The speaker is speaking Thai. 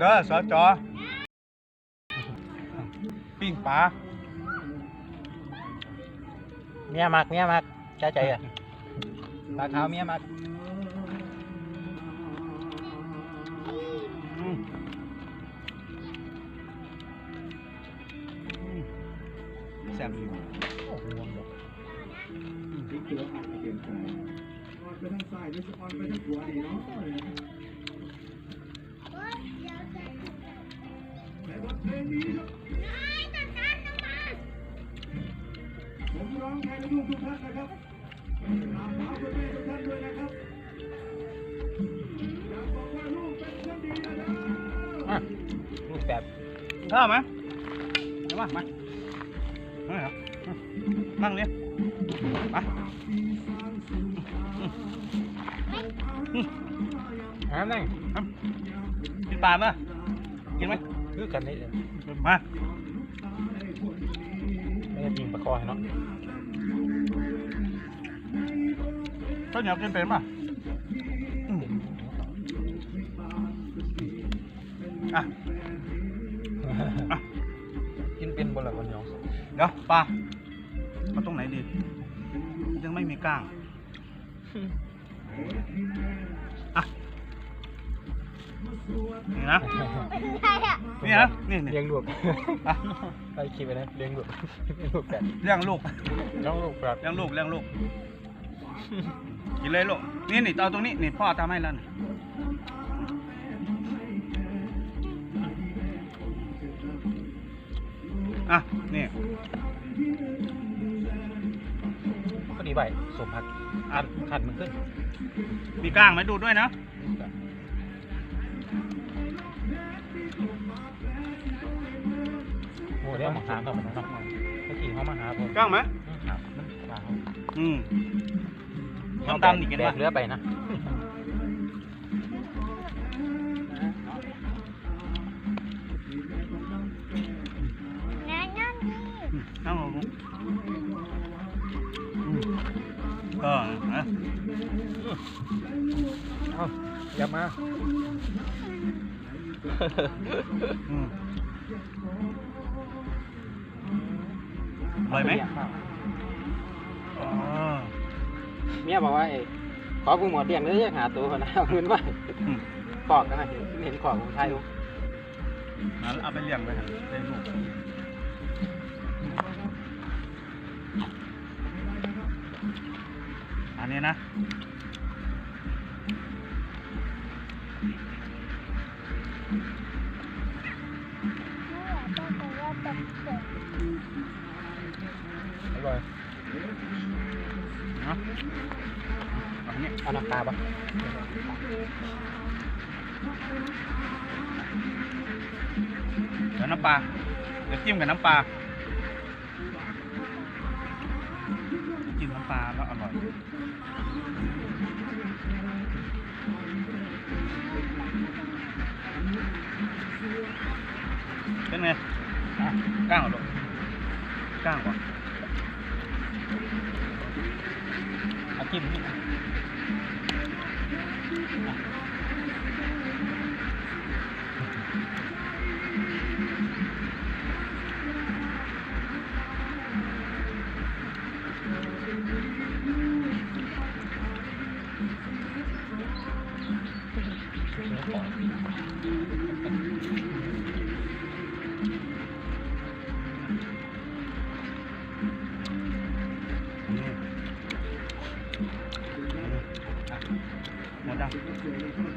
เด้อสจปิ้งปลาเมียมักเมียมักใจใจอะปลาขาวเมียมักอืมแซ่บอยู่โอ้โหห่วงดอกพลิกตัวอัดเปลี่ยนใจออนไปทางซ้ายหรือจะออนไปทางขวาดีเนาะ ผมร้องแทนลูกทุกท่านนะครับตามหาคุณแม่ทุกท่านด้วยนะครับอยากบอกว่าลูกเป็นคนดีนะอะลูกแบบกินข้าวไหมเดี๋ยวมามาเอาเหรอนั่งเนี่ยมาหานั่งกินปลาไหมกินไหม คือกันนี่เลยมาไม่ได้ยิงปลาคอให้เนาะข้าวเหนียวกินเป็นป่ะอืมอะอะกินเป็นบนหลังคนเหนียวเดี๋ยวปลามาตรงไหนดี ยังไม่มีก้าง อะนี่นะนี่นะ นี่นี่เลี้ยงลูกอะไปคิดไปนะเลี้ยงลูกเลี้ยงลูกแบบเลี้ยงลูกน้องลูกแบบเลี้ยงลูกเลี้ยงลูก กินเลยลูก นี่นี่เอาตรงนี้ นี่พ่อทำให้แล้วนี่อะ นี่ก็ดีใบสมพักขัดขัดมันขึ้น มีก้างไหมดูด้วยนะ เดี๋ยวมาหาเขาเหมือนกันเนาะเมื่อกี้เขามาหาผมก้างไหมหามันมาเขาอืมเอาตำๆนี่กินแบวะกเรือไปนะนั่งลงลูกอืมเออนะเอาอย่ามาอืม อร่อยไหมอ๋อเมียบอกว่าเอ้ขอผู้หมอเตียงเลยอยากหาตัวคนนะเอาเงินมาอืมขอกกันนะเห็นเห็นขอกของไทยอยู่งั้นเอาไปเลี้ยงไปครับได้ลูกอันนี้นะอ อร่อยเนาะอันนี้เอาน้ำปลาปะเดี๋ยวน้ำปลา เดี๋ยวจิ้มกับน้ำปลา จิ้มน้ำปลาแล้วอร่อยเป็นไงก้างหรอลู ก้างกว่าอาจิ้มนี่ 的。